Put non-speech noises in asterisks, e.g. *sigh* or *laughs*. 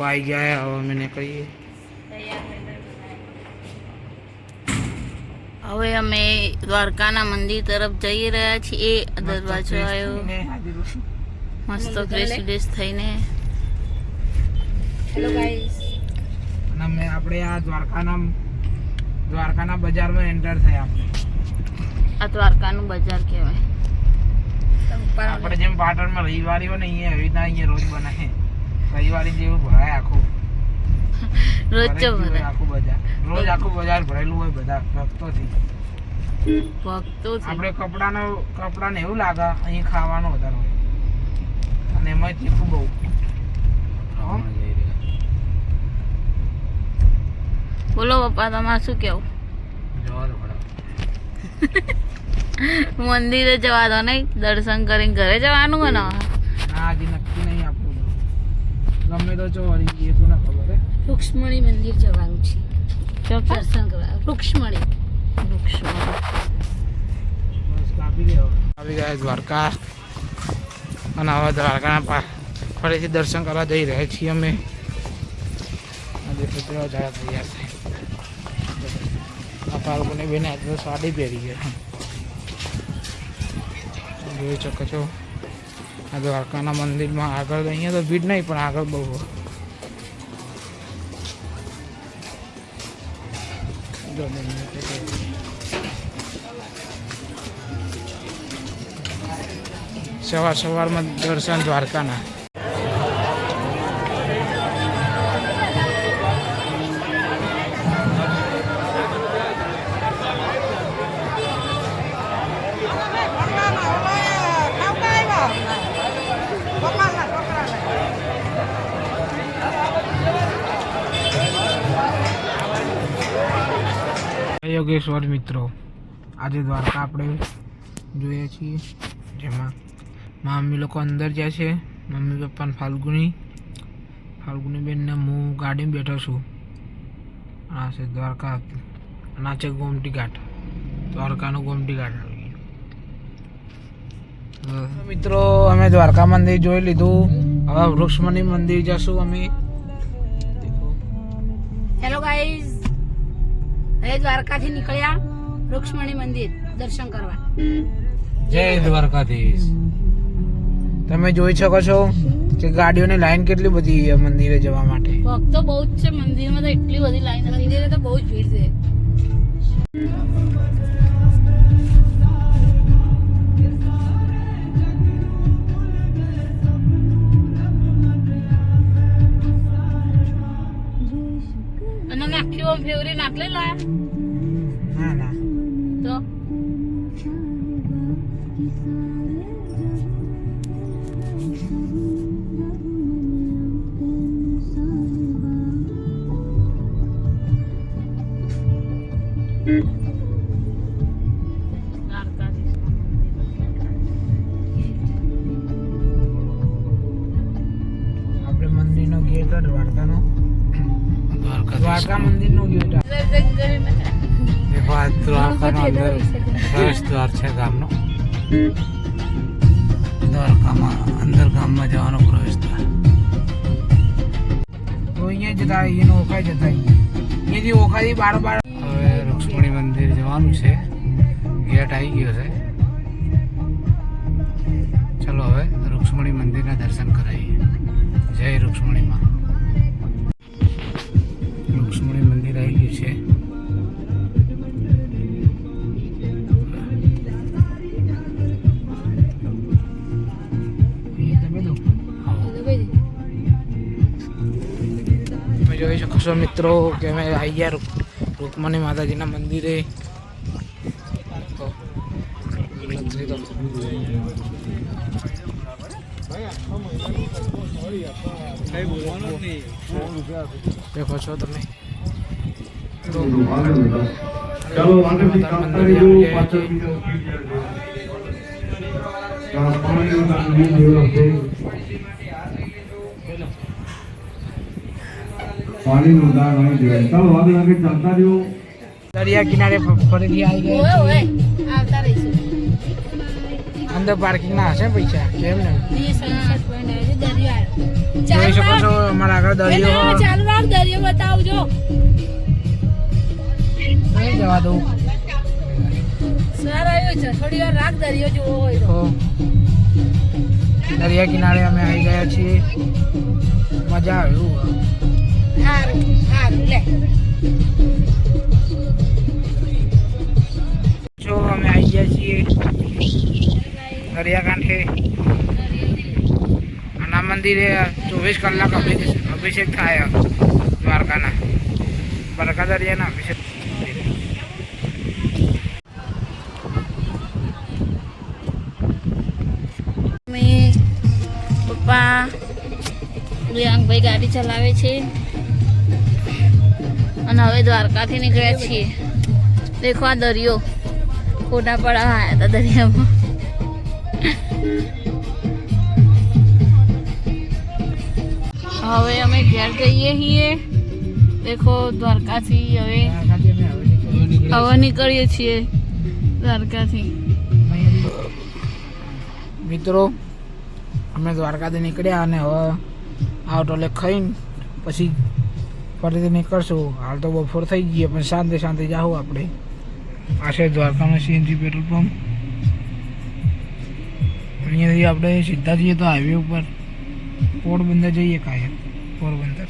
લોકો આવી ગયા હવે અમે નીકળીએ હવે અમે દ્વારકાના મંદિર તરફ જઈ રહ્યા છીએ. દરવાજો આવ્યો. મસ્ત ફ્રેશ ફ્રેશ થઈને. હેલો ગાઈસ અને અમે આપણે આ દ્વારકાના દ્વારકાના બજારમાં એન્ટર થયા આપણે. આ દ્વારકાનું બજાર કહેવાય. આપણે જેમ પાટણમાં રવિવારી હોય ને અહીંયા એવી રીતના અહીંયા રોજ બનાવે રવિવારી જેવું ભરાય આખું. *laughs* રોજ ચો ભરાય. આખું બજાર? રોજ આખું બજાર ભરેલું હોય બધા ભક્તોથી. ભક્તો આપણે કપડાનો કપડાને એવું લાગે અહીં ખાવાનું વધારે હોય. અને એમાં તીખું બહુ. બોલો પપ્પા તમારે શું કેવું? *laughs* મંદિરે જવા દો નહીં દર્શન કરીને ઘરે જવાનું હોય ને હવે? ના હજી નક્કી નહીં આપવું ગમે તો જો વળી એ તો ના ખબર હે. રૂક્ષ્મણી મંદિર જવાનું છે. ચોક્કસ દર્શન કરવા. રૂક્ષ્મણી. વૃક્ષો બસ કાપી દેવો આવી ગયા દ્વારકા. અને હવે દ્વારકાના પા ફરીથી દર્શન કરવા જઈ રહ્યા છીએ અમે. આજે પુત્રો તૈયાર છે. આ પાલકોને બેને આજે તો સાડી પહેરી ગયા જોઈ શકો છો. આ દ્વારકાના મંદિરમાં આગળ અહીંયા તો ભીડ નહીં, પણ આગળ બહુ. સવાર સવારમાં દર્શન દ્વારકાના યોગેશ્વર મિત્રો. આજે દ્વારકા આપણે જોઈએ છીએ, જેમાં મમ્મી લોકો અંદર જાય છે. મમ્મી પપ્પા ને ફાલ્ગુની. ફાલ્ગુની બેનને હું ગાડીમાં બેઠો છું. આ છે દ્વારકા અને આ છે ગોમટી ઘાટ. દ્વારકાનું ગોમટી ઘાટ મિત્રો, અમે દ્વારકા મંદિર જોઈ લીધું. હવે વૃક્ષમણી મંદિર જશું અમે. હવે દ્વારકાથી નીકળ્યા રુક્ષ્મણી મંદિર દર્શન કરવા. જય દ્વારકાધીશ. તમે જોઈ શકો છો કે ગાડીઓની લાઈન કેટલી બધી છે મંદિરે જવા માટે. ભક્તો બહુ જ છે મંદિરમાં તો એટલી બધી લાઈન મંદિરે તો બહુ જ ભીડ છે. અને અમે આખી ઓમ ફેવરી નાખલે લાયા ના ના તો આપણે દ્વારકા મંદિરનો ગેટ દેખો આ દ્વારકાનો અંદર પ્રવેશ દ્વાર છે ગામનો. દ્વારકામાં અંદર ગામમાં જવાનો પ્રવેશ દ્વાર તો અહીંયા જતા અહીંયાનો ઓખાઈ જતા અહીંયાથી ઓખાથી બાર બાર હવે રૂક્ષ્મણી મંદિર જવાનું છે. ગેટ આવી ગયો છે. ચલો હવે રૂક્ષ્મણી મંદિરના દર્શન કરાવીએ જય રૂક્ષ્મણીમાં. શકો છો મિત્રો કે અમે આવી ગયા રૂકમણી માતાજીના મંદિરે. દેખો છો તમે? ચાલો પાણીનું દાન આવી જાય ચાલો ચાલતા રહ્યો. દરિયા કિનારે ફરીથી આવી ગયા. આવતા રહીશું. અંદર પાર્કિંગ ના હશે પૈસા? કેમ ને? આવ્યો જોઈ શકો છો અમારા આગળ દરિયો. ચાલુ રાખ દરિયો બતાવજો. નહીં જવા દઉં? સર આવ્યો છે થોડી વાર રાખ દરિયો જોવો હોય તો. દરિયા કિનારે અમે આવી ગયા છીએ. મજા આવે એવું. સારું સારું જો અમે આવી ગયા છીએ દરિયાકાંઠે. આના મંદિરે ચોવીસ કલાક અભિષેક અભિષેક થાય દ્વારકાના. બરકા દરિયાના અભિષેક. પપ્પા પ્રિયાંકભાઈ ગાડી ચલાવે છે. અને હવે દ્વારકાથી નીકળ્યા છીએ. દેખો આ દરિયો. ફોટા પડાવવા આવ્યા હતા દરિયામાં. હવે અમે ઘેર જઈએ છીએ. દેખો દ્વારકાથી હવે હવે નીકળીએ છીએ દ્વારકાથી. મિત્રો, અમે દ્વારકાથી નીકળ્યા અને હવે આવટોલે ખાઈને પછી ફરીથી નીકળશું. હાલ તો બપોર થઈ ગઈ પણ શાંતિ શાંતિ જાઉં આપણે. આ છે દ્વારકાનું સીએનજી પેટ્રોલ પંપ. અહીંયાથી આપણે સીધા જઈએ તો હાઈવે ઉપર. પોરબંદર જઈએ કાયમ પોરબંદર.